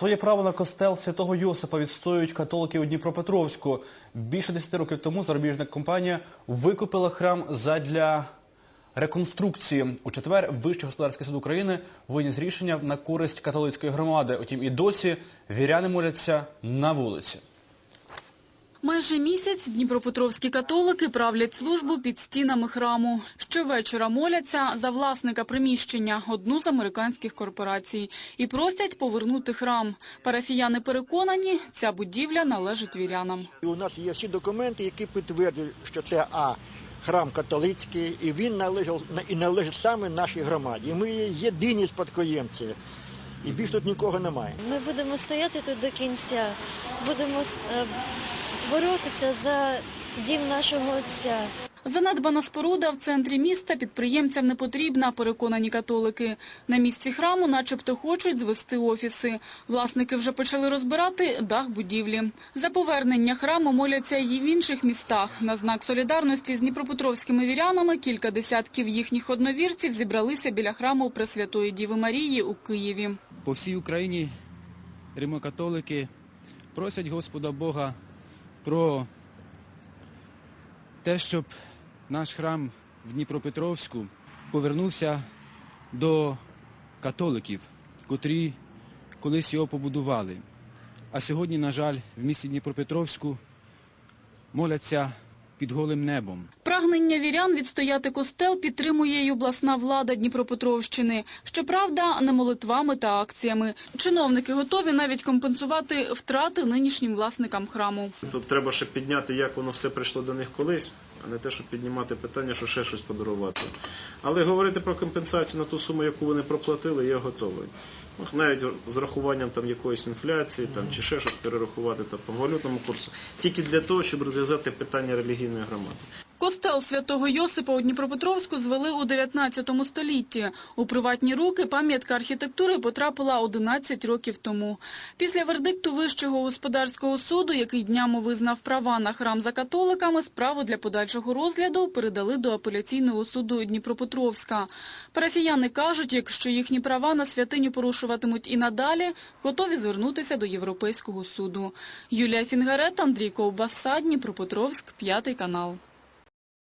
Своє право на костел святого Йосипа відстоюють католики у Дніпропетровську. Більше 10 років тому зарубіжна компанія викупила храм задля реконструкції. У четвер Вищий господарський суд України виніс рішення на користь католицької громади. Утім, і досі віряни моляться на вулиці. Майже місяць дніпропетровські католики правлять службу під стінами храму. Щовечора моляться за власника приміщення, одну з американських корпорацій, і просять повернути храм. Парафіяни переконані, ця будівля належить вірянам. І у нас є всі документи, які підтверджують, що це А. Храм католицький, і він належав і належить саме нашій громаді. Ми є єдині спадкоємці. І більш тут нікого немає. Ми будемо стояти тут до кінця, будемо е, боротися за дім нашого отця. Занедбана споруда в центрі міста підприємцям не потрібна, переконані католики. На місці храму начебто хочуть звести офіси. Власники вже почали розбирати дах будівлі. За повернення храму моляться і в інших містах. На знак солідарності з дніпропетровськими вірянами кілька десятків їхніх одновірців зібралися біля храму Пресвятої Діви Марії у Києві. по всій Україні римокатолики просять Господа Бога про те, щоб наш храм в Дніпропетровську повернувся до католиків, котрі колись його побудували. А сьогодні, на жаль, в місті Дніпропетровську моляться під голим небом. Прагнення вірян відстояти костел підтримує й обласна влада Дніпропетровщини. Щоправда, не молитвами та акціями. Чиновники готові навіть компенсувати втрати нинішнім власникам храму. Тут треба ще підняти, як воно все прийшло до них колись, а не те, щоб піднімати питання, що ще щось подарувати. Але говорити про компенсацію на ту суму, яку вони проплатили, я готовий. Ну, Навіть з рахуванням там якоїсь інфляції там, чи ще щось перерахувати там, по валютному курсу, тільки для того, щоб розв'язати питання релігійної громади. Костел святого Йосипа у Дніпропетровську звели у 19 столітті. У приватні руки пам'ятка архітектури потрапила 11 років тому. Після вердикту Вищого господарського суду, який днями визнав права на храм за католиками, справу для подальшого розгляду передали до апеляційного суду Дніпропетровська. Парафіяни кажуть, якщо їхні права на святиню порушуватимуть і надалі, готові звернутися до Європейського суду. Юлія Фінгарет, Андрій Ковбаса, Дніпропетровськ, п'ятий канал.